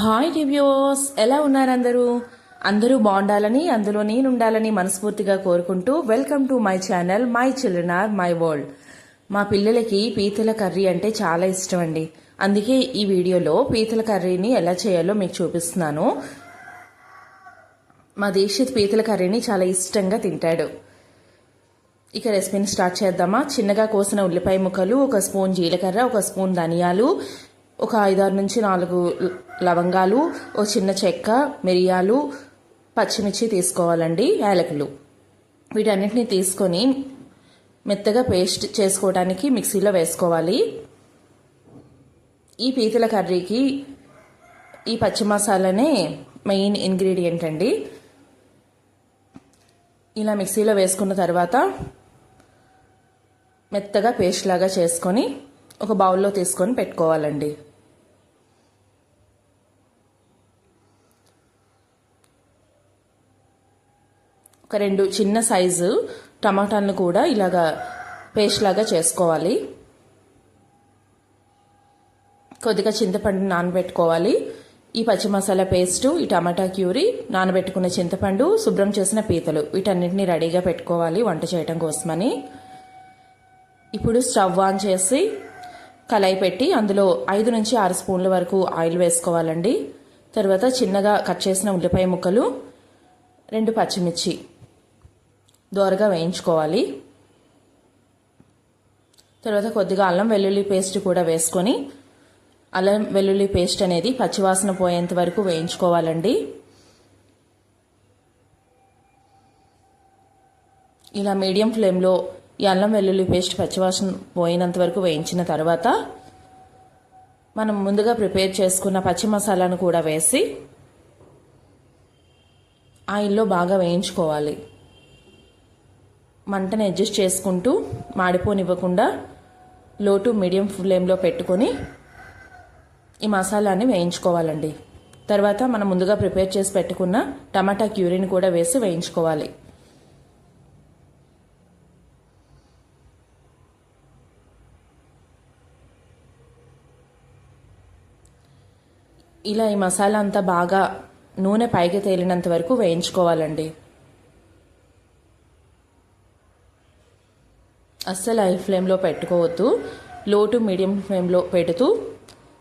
Hi reviews ఎలా ఉన్నారు అందరూ అందరూ బాగుండాలని అందులో నేను ఉండాలని మనస్ఫూర్తిగా కోరుకుంటూ welcome to my channel my children are my world. మా పిల్లలకి పీతల కర్రీ అంటే చాలా ఇష్టం అండి అందుకే ఈ వీడియోలో పీతల కర్రీని ఎలా చేయాలో మీకు చూపిస్తున్నాను. మా దీక్షిత్ పీతల కర్రీని చాలా ఇష్టంగా తింటాడు. ఇక రెసిపీని స్టార్ట్ చేద్దామా? చిన్నగా కోసిన ఉల్లిపాయ ముక్కలు ఒక స్పూన్ జీలకర్ర ఒక స్పూన్ ధనియాలు ఒక ఐదారు నుంచి నాలుగు లవంగాలు ఒక చిన్న చెక్క మిరియాలు పచ్చిమిర్చి తీసుకోవాలండి యాలకులు. వీటన్నిటిని తీసుకొని మెత్తగా పేస్ట్ చేసుకోవడానికి మిక్సీలో వేసుకోవాలి. ఈ పీతల కర్రీకి ఈ పచ్చి మసాలానే మెయిన్ ఇంగ్రీడియంట్ అండి. ఇలా మిక్సీలో వేసుకున్న తర్వాత మెత్తగా పేస్ట్ లాగా చేసుకొని ఒక బౌల్లో తీసుకొని పెట్టుకోవాలండి. ఒక రెండు చిన్న సైజు టమాటాలను కూడా ఇలాగా పేస్ట్ లాగా చేసుకోవాలి. కొద్దిగా చింతపండు నానబెట్టుకోవాలి. ఈ పచ్చి మసాలా పేస్టు ఈ టమాటా క్యూరీ నానబెట్టుకున్న చింతపండు శుభ్రం చేసిన పీతలు వీటన్నిటిని రెడీగా పెట్టుకోవాలి వంట చేయడం కోసమని. ఇప్పుడు స్టవ్ ఆన్ చేసి కళాయి పెట్టి అందులో ఐదు నుంచి ఆరు స్పూన్ల వరకు ఆయిల్ వేసుకోవాలండి. తర్వాత చిన్నగా కట్ చేసిన ఉల్లిపాయ ముక్కలు రెండు పచ్చిమిర్చి దోరగా వేయించుకోవాలి. తర్వాత కొద్దిగా అల్లం వెల్లుల్లి పేస్ట్ కూడా వేసుకొని అల్లం వెల్లుల్లి పేస్ట్ అనేది పచ్చివాసన పోయేంత వరకు వేయించుకోవాలండి. ఇలా మీడియం ఫ్లేమ్లో ఈ అల్లం వెల్లుల్లి పేస్ట్ పచ్చివాసన పోయినంత వరకు వేయించిన తర్వాత మనం ముందుగా ప్రిపేర్ చేసుకున్న పచ్చి మసాలాను కూడా వేసి ఆయిల్లో బాగా వేయించుకోవాలి. మంటను అడ్జస్ట్ చేసుకుంటూ మాడిపోనివ్వకుండా లో టు మీడియం ఫ్లేమ్లో పెట్టుకొని ఈ మసాలాని వేయించుకోవాలండి. తర్వాత మనం ముందుగా ప్రిపేర్ చేసి పెట్టుకున్న టమాటా క్యూరీని కూడా వేసి వేయించుకోవాలి. ఇలా ఈ మసాలా అంతా బాగా నూనె పైకి తేలినంత వరకు వేయించుకోవాలండి. అస్సలు హై ఫ్లేమ్లో పెట్టుకోవద్దు. లో టు మీడియం ఫ్లేమ్లో పెడుతూ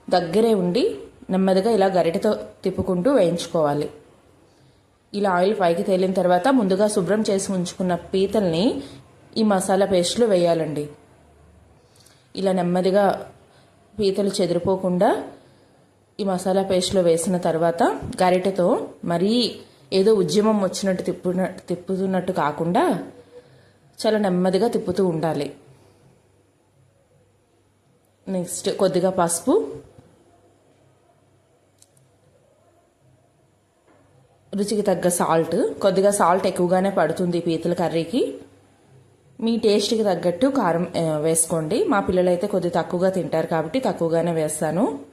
దగ్గరే ఉండి నెమ్మదిగా ఇలా గరిటతో తిప్పుకుంటూ వేయించుకోవాలి. ఇలా ఆయిల్ పైకి తేలిన తర్వాత ముందుగా శుభ్రం చేసి ఉంచుకున్న పీతల్ని ఈ మసాలా పేస్ట్లో వేయాలండి. ఇలా నెమ్మదిగా పీతలు చెదిరిపోకుండా ఈ మసాలా పేస్ట్లో వేసిన తర్వాత గరిటెతో మరీ ఏదో ఉద్యమం వచ్చినట్టు తిప్పున తిప్పుతున్నట్టు కాకుండా చాలా నెమ్మదిగా తిప్పుతూ ఉండాలి. నెక్స్ట్ కొద్దిగా పసుపు. రుచికి తగ్గ సాల్ట్. కొద్దిగా సాల్ట్ ఎక్కువగానే పడుతుంది పీతల కర్రీకి. మీ టేస్ట్కి తగ్గట్టు కారం వేసుకోండి. మా పిల్లలైతే కొద్దిగా తక్కువగా తింటారు కాబట్టి తక్కువగానే వేస్తాను.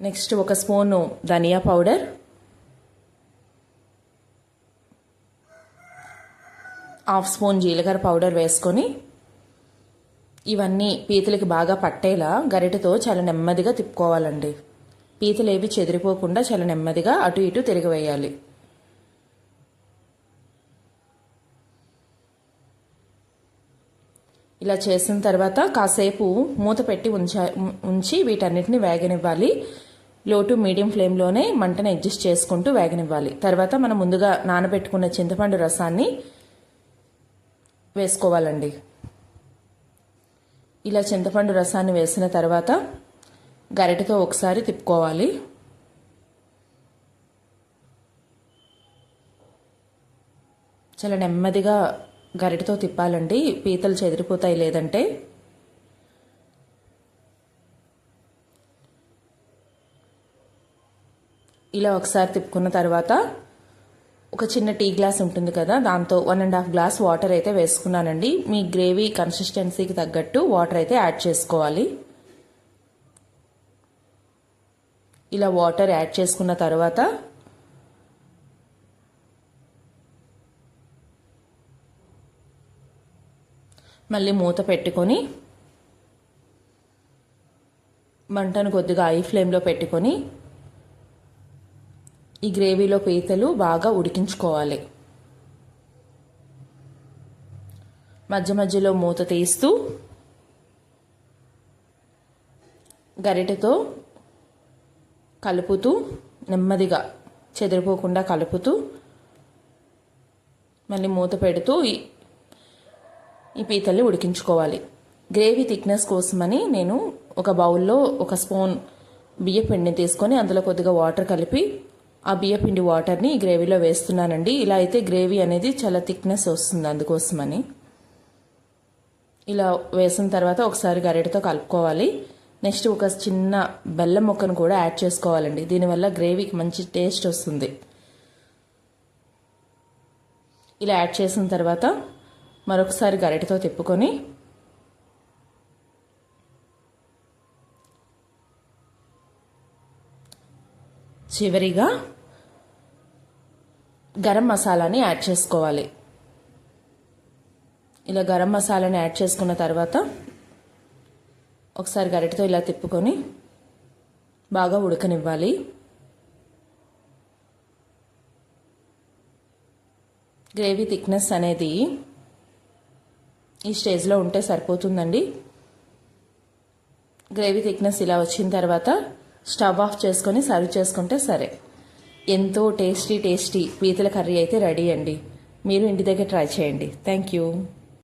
నెక్స్ట్ ఒక స్పూను ధనియా పౌడర్. హాఫ్ స్పూన్ జీలకర్ర పౌడర్ వేసుకొని ఇవన్నీ పీతలకి బాగా పట్టేలా గరిటెతో చాలా నెమ్మదిగా తిప్పుకోవాలండి. పీతలు ఏవి చెదిరిపోకుండా చాలా నెమ్మదిగా అటు ఇటు తిరిగివేయాలి. ఇలా చేసిన తర్వాత కాసేపు మూత పెట్టి ఉంచా ఉంచి వీటన్నిటిని వేగనివ్వాలి. లో టు మీడియం ఫ్లేమ్లోనే మంటను అడ్జస్ట్ చేసుకుంటూ వేగనివ్వాలి. తర్వాత మనం ముందుగా నానబెట్టుకున్న చింతపండు రసాన్ని వేసుకోవాలండి. ఇలా చింతపండు రసాన్ని వేసిన తర్వాత గరిటతో ఒకసారి తిప్పుకోవాలి. చాలా నెమ్మదిగా గరిటతో తిప్పాలండి. పీతలు చెదిరిపోతాయి లేదంటే. ఇలా ఒకసారి తిప్పుకున్న తర్వాత ఒక చిన్న టీ గ్లాస్ ఉంటుంది కదా దాంతో one and half glass water అయితే వేసుకున్నానండి. మీ గ్రేవీ కన్సిస్టెన్సీకి తగ్గట్టు వాటర్ అయితే యాడ్ చేసుకోవాలి. ఇలా వాటర్ యాడ్ చేసుకున్న తర్వాత మళ్ళీ మూత పెట్టుకొని మంటను కొద్దిగా ఐ ఫ్లేమ్లో పెట్టుకొని ఈ గ్రేవీలో పీతలు బాగా ఉడికించుకోవాలి. మధ్య మధ్యలో మూత తీస్తూ గరిటెతో కలుపుతూ నెమ్మదిగా చెదిరిపోకుండా కలుపుతూ మళ్ళీ మూత పెడుతూ ఈ ఈ పీతల్ని ఉడికించుకోవాలి. గ్రేవీ థిక్నెస్ కోసమని నేను ఒక బౌల్లో ఒక స్పూన్ బియ్య పిండిని తీసుకొని అందులో కొద్దిగా వాటర్ కలిపి ఆ బియ్యపిండి వాటర్ని ఈ గ్రేవీలో వేస్తున్నానండి. ఇలా అయితే గ్రేవీ అనేది చాలా థిక్నెస్ వస్తుంది అందుకోసమని. ఇలా వేసిన తర్వాత ఒకసారి గరిటతో కలుపుకోవాలి. నెక్స్ట్ ఒక చిన్న బెల్లం ముక్కను కూడా యాడ్ చేసుకోవాలండి. దీనివల్ల గ్రేవీకి మంచి టేస్ట్ వస్తుంది. ఇలా యాడ్ చేసిన తర్వాత మరొకసారి గరిటతో తిప్పుకొని చివరిగా గరం మసాలాని యాడ్ చేసుకోవాలి. ఇలా గరం మసాలాని యాడ్ చేసుకున్న తర్వాత ఒకసారి గరిటతో ఇలా తిప్పుకొని బాగా ఉడకనివ్వాలి. గ్రేవీ థిక్నెస్ అనేది ఈ స్టేజ్లో ఉంటే సరిపోతుందండి. గ్రేవీ థిక్నెస్ ఇలా వచ్చిన తర్వాత స్టవ్ ఆఫ్ చేసుకొని సర్వ్ చేసుకుంటే సరే. ఎంతో టేస్టీ టేస్టీ పీతల కర్రీ అయితే రెడీ అండి. మీరు ఇంటి దగ్గర ట్రై చేయండి. Thank you.